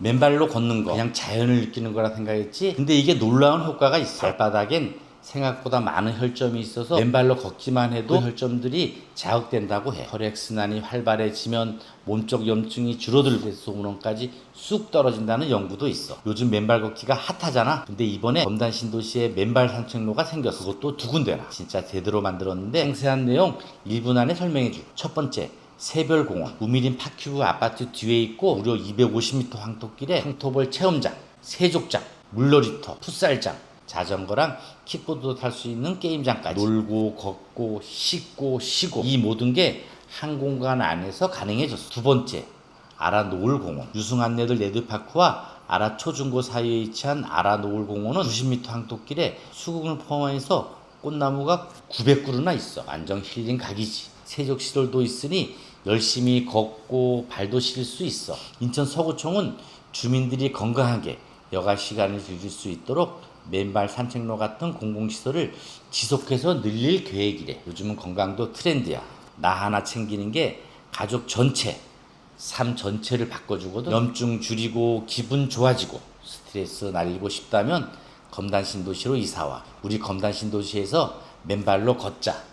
맨발로 걷는 거. 그냥 자연을 느끼는 거라 생각했지. 근데 이게 놀라운 효과가 있어. 발바닥엔 생각보다 많은 혈점이 있어서 맨발로 걷기만 해도 그 혈점들이 자극된다고 해. 혈액순환이 활발해지면 몸쪽 염증이 줄어들고 대소문원까지 쑥 떨어진다는 연구도 있어. 요즘 맨발 걷기가 핫하잖아. 근데 이번에 검단 신도시에 맨발 산책로가 생겼어. 그것도 두 군데나. 진짜 제대로 만들었는데 상세한 내용 1분 안에 설명해 줄게 첫 번째 새별공원 우미린 파큐브 아파트 뒤에 있고 무려 250m 황토길에 황토벌 체험장 세족장 물놀이터 풋살장 자전거랑 킥보드도 탈 수 있는 게임장까지. 놀고 걷고 씻고 쉬고. 이 모든 게 한 공간 안에서 가능해졌어. 두 번째 아라 노을공원. 유승 안내들 레드파크와 아라 초중고 사이에 위치한 아라 노을공원은 90m 황토길에 수국을 포함해서 꽃나무가 900그루나 있어. 완전 힐링 각이지. 세족시설도 있으니 열심히 걷고 발도 실수 있어. 인천 서구청은 주민들이 건강하게 여가 시간을 즐길 수 있도록 맨발 산책로 같은 공공시설을 지속해서 늘릴 계획이래. 요즘은 건강도 트렌드야. 나 하나 챙기는 게 가족 전체 삶 전체를 바꿔주거든. 염증 줄이고 기분 좋아지고 스트레스 날리고 싶다면 검단 신도시로 이사와. 우리 검단 신도시에서 맨발로 걷자.